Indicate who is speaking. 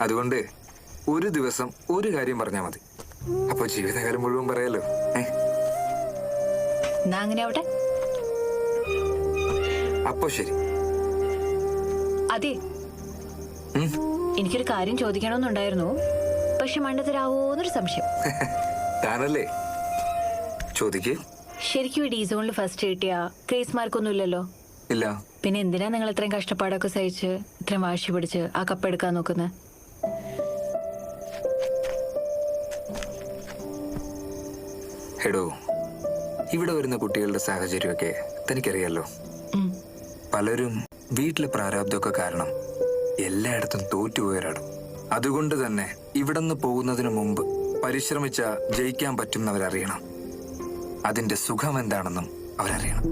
Speaker 1: അതുകൊണ്ട് ഒരു ദിവസം ഒരു കാര്യം പറഞ്ഞാ മതി. അപ്പൊ ജീവിതകാലം മുഴുവൻ പറയാലോ
Speaker 2: അങ്ങനെ ആവട്ടെ
Speaker 1: അപ്പൊ ശരി.
Speaker 2: അതെ. എനിക്കൊരു കാര്യം ചോദിക്കണമെന്നുണ്ടായിരുന്നു. പക്ഷെ മണ്ടത്തരാവോന്നൊരു സംശയം.
Speaker 1: താനല്ലേ? ചോദിക്ക്.
Speaker 2: ശരിക്കും ഈ ഡീസോണിൽ ഫസ്റ്റ് കിട്ടിയ ക്രേസ് മാർക്കൊന്നും ഇല്ലല്ലോ
Speaker 1: ഇല്ല.
Speaker 2: പിന്നെ എന്തിനാ നിങ്ങൾ ഇത്രയും കഷ്ടപ്പാടൊക്കെ സഹിച്ച് ഇത്രയും വാശി പിടിച്ച് ആ കപ്പ് എടുക്കാൻ നോക്കുന്നത്
Speaker 1: എടോ ഇവിടെ വരുന്ന കുട്ടികളുടെ സാഹചര്യമൊക്കെ തനിക്കറിയാലോ. പലരും വീട്ടിലെ പ്രാരാബ്ദമൊക്കെ കാരണം എല്ലായിടത്തും തോറ്റുപോയവരാണ്. അതുകൊണ്ട് തന്നെ ഇവിടുന്ന് പോകുന്നതിന് മുമ്പ് പരിശ്രമിച്ച ജയിക്കാൻ പറ്റുന്നവരറിയണം. അതിന്റെ സുഖം എന്താണെന്നും അവരറിയണം.